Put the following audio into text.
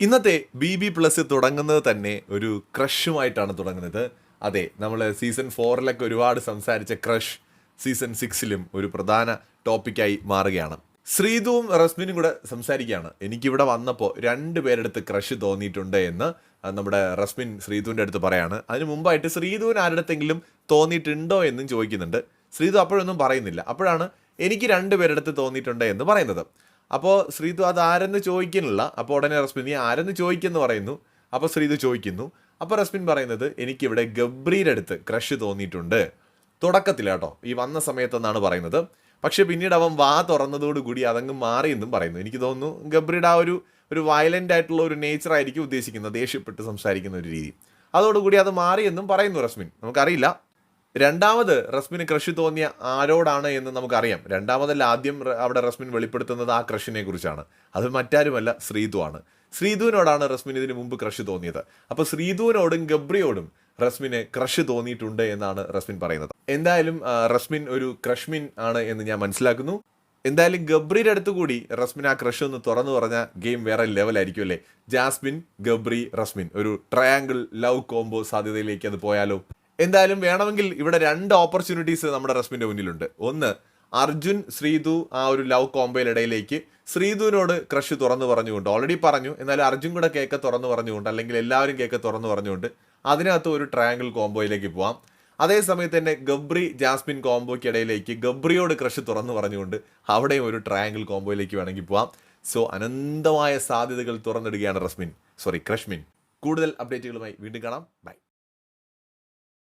ഇന്നത്തെ B B plus തുടങ്ങുന്നത് തന്നെ ഒരു ക്രഷുമായിട്ടാണ് തുടങ്ങുന്നത്. അതെ നമ്മൾ സീസൺ ഫോറിലൊക്കെ ഒരുപാട് സംസാരിച്ച ക്രഷ് സീസൺ സിക്സിലും ഒരു പ്രധാന ടോപ്പിക്കായി മാറുകയാണ്. ശ്രീതുവും റസ്മിനും കൂടെ സംസാരിക്കുകയാണ്. എനിക്കിവിടെ വന്നപ്പോൾ രണ്ട് പേരെടുത്ത് ക്രഷ് തോന്നിയിട്ടുണ്ട് എന്ന് നമ്മുടെ റസ്മിൻ ശ്രീതുവിന്റെ അടുത്ത് പറയാണ്. അതിന് മുമ്പായിട്ട് ശ്രീതുവിന് ആരുടെത്തെങ്കിലും തോന്നിയിട്ടുണ്ടോ എന്നും ചോദിക്കുന്നുണ്ട്. ശ്രീതു അപ്പോഴൊന്നും പറയുന്നില്ല. അപ്പോഴാണ് എനിക്ക് രണ്ട് പേരെടുത്ത് തോന്നിയിട്ടുണ്ട് എന്ന് പറയുന്നത്. അപ്പോൾ ശ്രീതു അത് ആരെന്ന് ചോദിക്കുന്നില്ല. അപ്പോൾ ഉടനെ റസ്മിൻ നീ ആരെന്ന് ചോദിക്കുന്നു പറയുന്നു? അപ്പോൾ ശ്രീതു ചോദിക്കുന്നു. അപ്പോൾ റസ്മിൻ പറയുന്നത് എനിക്കിവിടെ ഗബ്രിയുടെ അടുത്ത് ക്രഷ് തോന്നിയിട്ടുണ്ട്. തുടക്കത്തിൽ കേട്ടോ ഈ വന്ന സമയത്തെന്നാണ് പറയുന്നത്. പക്ഷെ പിന്നീട് അവൻ വാ തുറന്നതോടുകൂടി അതങ്ങ് മാറിയെന്നും പറയുന്നു. എനിക്ക് തോന്നുന്നു ഗബ്രിയുടെ ആ ഒരു ഒരു വയലന്റ് ആയിട്ടുള്ള ഒരു നേച്ചർ ആയിരിക്കും ഉദ്ദേശിക്കുന്നത് ദേഷ്യപ്പെട്ട് സംസാരിക്കുന്ന ഒരു രീതി. അതോടുകൂടി അത് മാറിയെന്നും പറയുന്നു റസ്മിൻ. നമുക്കറിയില്ല. രണ്ടാമത് റസ്മിന് ക്രഷ് തോന്നിയ ആരോടാണ് എന്ന് നമുക്കറിയാം. രണ്ടാമതല്ല ആദ്യം അവിടെ റസ്മിൻ വെളിപ്പെടുത്തുന്നത് ആ ക്രഷിനെ കുറിച്ചാണ്. അത് മറ്റാരുമല്ല ശ്രീതു ആണ്. ശ്രീതുവിനോടാണ് റസ്മിൻ ഇതിനു മുമ്പ് ക്രഷ് തോന്നിയത്. അപ്പോൾ ശ്രീതുവിനോടും ഗബ്രിയോടും റസ്മിന് ക്രഷ് തോന്നിയിട്ടുണ്ട് എന്നാണ് റസ്മിൻ പറയുന്നത്. എന്തായാലും റസ്മിൻ ഒരു ക്രഷ്മിൻ ആണ് എന്ന് ഞാൻ മനസ്സിലാക്കുന്നു. എന്തായാലും ഗബ്രിയുടെ അടുത്ത് കൂടി റസ്മിൻ ആ ക്രഷ് ഒന്ന് തുറന്നു പറഞ്ഞ ഗെയിം വേറെ ലെവലായിരിക്കും അല്ലേ? ജാസ്മിൻ ഗബ്രി റസ്മിൻ. ഒരു ട്രയാങ്കിൾ ലവ് കോംബോ സാധ്യതയിലേക്ക് അത് പോയാലോ? എന്തായാലും വേണമെങ്കിൽ ഇവിടെ രണ്ട് ഓപ്പർച്യൂണിറ്റീസ് നമ്മുടെ റസ്മിന്റെ മുന്നിലുണ്ട്. ഒന്ന് അർജുൻ ശ്രീതു ആ ഒരു ലവ് കോംബോയിലിടയിലേക്ക് ശ്രീതുവിനോട് ക്രഷ് തുറന്നു പറഞ്ഞുകൊണ്ട് ഓൾറെഡി പറഞ്ഞു. എന്നാൽ അർജുൻ കൂടെ കേക്ക് തുറന്നു പറഞ്ഞുകൊണ്ട് അല്ലെങ്കിൽ എല്ലാവരും കേക്ക് തുറന്നു പറഞ്ഞുകൊണ്ട് അതിനകത്ത് ഒരു ട്രയാങ്കിൾ കോംബോയിലേക്ക് പോവാം. അതേസമയത്ത് തന്നെ ഗബ്രി ജാസ്മിൻ കോംബോയ്ക്കിടയിലേക്ക് ഗബ്രിയോട് ക്രഷ് തുറന്നു പറഞ്ഞുകൊണ്ട് അവിടെയും ഒരു ട്രയാങ്കിൾ കോംബോയിലേക്ക് വേണമെങ്കിൽ പോവാം. സോ അനന്തമായ സാധ്യതകൾ തുറന്നിടുകയാണ് റസ്മിൻ. സോറി ക്രഷ്മിൻ. കൂടുതൽ അപ്ഡേറ്റുകളുമായി വീണ്ടും കാണാം. ബൈ